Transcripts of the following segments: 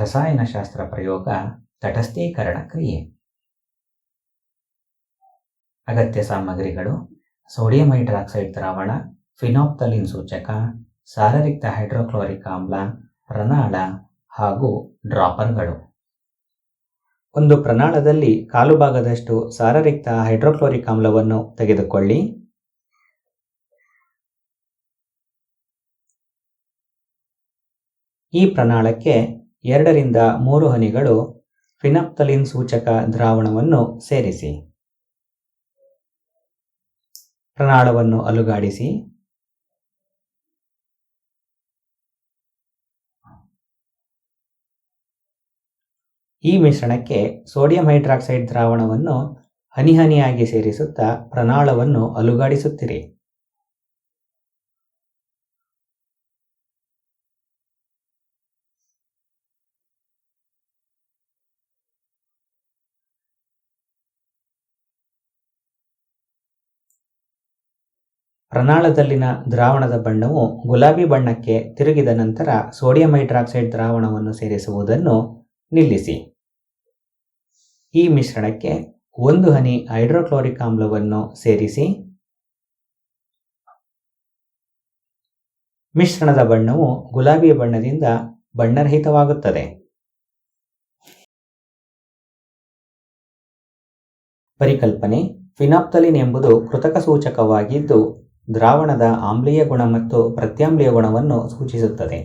ರಸಾಯನಶಾಸ್ತ್ರ ಪ್ರಯೋಗ ತಟಸ್ಥೀಕರಣ ಕ್ರಿಯೆ. ಅಗತ್ಯ ಸಾಮಗ್ರಿಗಳು, ಸೋಡಿಯಂ ಹೈಡ್ರಾಕ್ಸೈಡ್ ದ್ರಾವಣ, ಫಿನಾಪ್ತಲಿನ್ ಸೂಚಕ, ಸಾರರಿಕ್ತ ಹೈಡ್ರೋಕ್ಲೋರಿಕ್ ಆಮ್ಲ ಪ್ರನಾಳ ಹಾಗೂ ಡ್ರಾಪರ್ಗಳು. ಒಂದು ಪ್ರನಾಳದಲ್ಲಿ ಕಾಲು ಭಾಗದಷ್ಟು ಸಾರರಿಕ್ತ ಹೈಡ್ರೋಕ್ಲೋರಿಕ್ ಆಮ್ಲವನ್ನು ತೆಗೆದುಕೊಳ್ಳಿ. ಈ ಪ್ರನಾಳಕ್ಕೆ ಎರಡರಿಂದ ಮೂರು ಹನಿಗಳು ಫಿನಾಪ್ತಲಿನ್ ಸೂಚಕ ದ್ರಾವಣವನ್ನು ಸೇರಿಸಿ. ಪ್ರನಾಳವನ್ನು ಅಲುಗಾಡಿಸಿ. ಈ ಮಿಶ್ರಣಕ್ಕೆ ಸೋಡಿಯಂ ಹೈಡ್ರಾಕ್ಸೈಡ್ ದ್ರಾವಣವನ್ನು ಹನಿ ಹನಿಯಾಗಿ ಸೇರಿಸುತ್ತಾ ಪ್ರನಾಳವನ್ನು ಅಲುಗಾಡಿಸುತ್ತಿರಿ. ಪ್ರನಾಳದಲ್ಲಿನ ದ್ರಾವಣದ ಬಣ್ಣವು ಗುಲಾಬಿ ಬಣ್ಣಕ್ಕೆ ತಿರುಗಿದ ನಂತರ ಸೋಡಿಯಂ ಹೈಡ್ರಾಕ್ಸೈಡ್ ದ್ರಾವಣವನ್ನು ಸೇರಿಸುವುದನ್ನು ನಿಲ್ಲಿಸಿ. ಈ ಮಿಶ್ರಣಕ್ಕೆ ಒಂದು ಹನಿ ಹೈಡ್ರೋಕ್ಲೋರಿಕ್ ಆಮ್ಲವನ್ನು ಸೇರಿಸಿ. ಮಿಶ್ರಣದ ಬಣ್ಣವು ಗುಲಾಬಿ ಬಣ್ಣದಿಂದ ಬಣ್ಣರಹಿತವಾಗುತ್ತದೆ. ಪರಿಕಲ್ಪನೆ ಫಿನಾಪ್ತಲಿನ್ ಎಂಬುದು ಕೃತಕ ಸೂಚಕವಾಗಿದ್ದು ದ್ರಾವಣದ ಆಮ್ಲೀಯ ಗುಣ ಮತ್ತು ಪ್ರತ್ಯಾಮ್ಲೀಯ ಗುಣವನ್ನು ಸೂಚಿಸುತ್ತದೆ.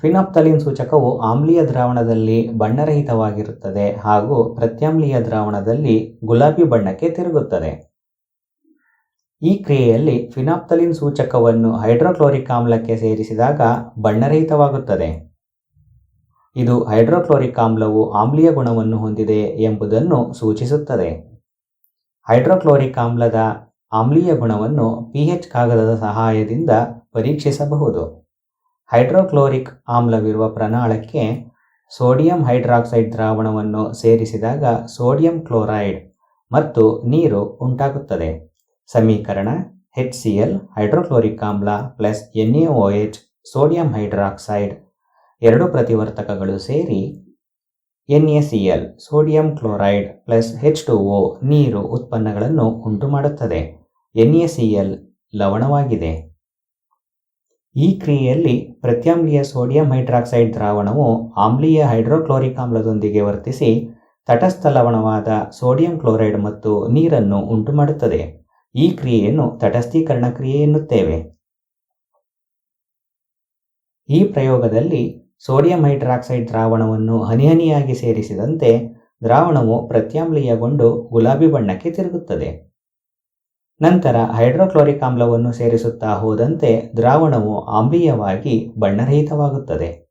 ಫಿನಾಪ್ತಲಿನ್ ಸೂಚಕವು ಆಮ್ಲೀಯ ದ್ರಾವಣದಲ್ಲಿ ಬಣ್ಣರಹಿತವಾಗಿರುತ್ತದೆ ಹಾಗೂ ಪ್ರತ್ಯಾಮ್ಲೀಯ ದ್ರಾವಣದಲ್ಲಿ ಗುಲಾಬಿ ಬಣ್ಣಕ್ಕೆ ತಿರುಗುತ್ತದೆ. ಈ ಕ್ರಿಯೆಯಲ್ಲಿ ಫಿನಾಪ್ತಲಿನ್ ಸೂಚಕವನ್ನು ಹೈಡ್ರೋಕ್ಲೋರಿಕ್ ಆಮ್ಲಕ್ಕೆ ಸೇರಿಸಿದಾಗ ಬಣ್ಣರಹಿತವಾಗುತ್ತದೆ. ಇದು ಹೈಡ್ರೋಕ್ಲೋರಿಕ್ ಆಮ್ಲವು ಆಮ್ಲೀಯ ಗುಣವನ್ನು ಹೊಂದಿದೆ ಎಂಬುದನ್ನು ಸೂಚಿಸುತ್ತದೆ. ಹೈಡ್ರೋಕ್ಲೋರಿಕ್ ಆಮ್ಲದ ಆಮ್ಲೀಯ ಗುಣವನ್ನು ಪಿಹೆಚ್ ಕಾಗದದ ಸಹಾಯದಿಂದ ಪರೀಕ್ಷಿಸಬಹುದು. ಹೈಡ್ರೋಕ್ಲೋರಿಕ್ ಆಮ್ಲವಿರುವ ಪ್ರನಾಳಕ್ಕೆ ಸೋಡಿಯಂ ಹೈಡ್ರಾಕ್ಸೈಡ್ ದ್ರಾವಣವನ್ನು ಸೇರಿಸಿದಾಗ ಸೋಡಿಯಂ ಕ್ಲೋರೈಡ್ ಮತ್ತು ನೀರು ಉಂಟಾಗುತ್ತದೆ. ಸಮೀಕರಣ ಹೆಚ್ ಸಿ ಎಲ್ ಹೈಡ್ರೋಕ್ಲೋರಿಕ್ ಆಮ್ಲ plus N A O H sodium hydroxide ಎರಡು ಪ್ರತಿವರ್ತಕಗಳು ಸೇರಿ N A C L sodium chloride plus H two O ನೀರು ಉತ್ಪನ್ನಗಳನ್ನು ಉಂಟುಮಾಡುತ್ತದೆ. ಎನ್ ಎ ಸಿ ಎಲ್ ಲವಣವಾಗಿದೆ. ಈ ಕ್ರಿಯೆಯಲ್ಲಿ ಪ್ರತ್ಯಾಮ್ಲೀಯ ಸೋಡಿಯಂ ಹೈಡ್ರಾಕ್ಸೈಡ್ ದ್ರಾವಣವು ಆಮ್ಲೀಯ ಹೈಡ್ರೋಕ್ಲೋರಿಕ್ ಆಮ್ಲದೊಂದಿಗೆ ವರ್ತಿಸಿ ತಟಸ್ಥ ಲವಣವಾದ ಸೋಡಿಯಂ ಕ್ಲೋರೈಡ್ ಮತ್ತು ನೀರನ್ನು ಉಂಟುಮಾಡುತ್ತದೆ. ಈ ಕ್ರಿಯೆಯನ್ನು ತಟಸ್ಥೀಕರಣ ಕ್ರಿಯೆ ಎನ್ನುತ್ತೇವೆ. ಈ ಪ್ರಯೋಗದಲ್ಲಿ ಸೋಡಿಯಂ ಹೈಡ್ರಾಕ್ಸೈಡ್ ದ್ರಾವಣವನ್ನು ಹನಿಹನಿಯಾಗಿ ಸೇರಿಸಿದಂತೆ ದ್ರಾವಣವು ಪ್ರತ್ಯಾಮ್ಲೀಯಗೊಂಡು ಗುಲಾಬಿ ಬಣ್ಣಕ್ಕೆ ತಿರುಗುತ್ತದೆ. ನಂತರ ಹೈಡ್ರೋಕ್ಲೋರಿಕ್ ಆಮ್ಲವನ್ನು ಸೇರಿಸುತ್ತಾ ಹೋದಂತೆ ದ್ರಾವಣವು ಆಮ್ಲೀಯವಾಗಿ ಬಣ್ಣರಹಿತವಾಗುತ್ತದೆ.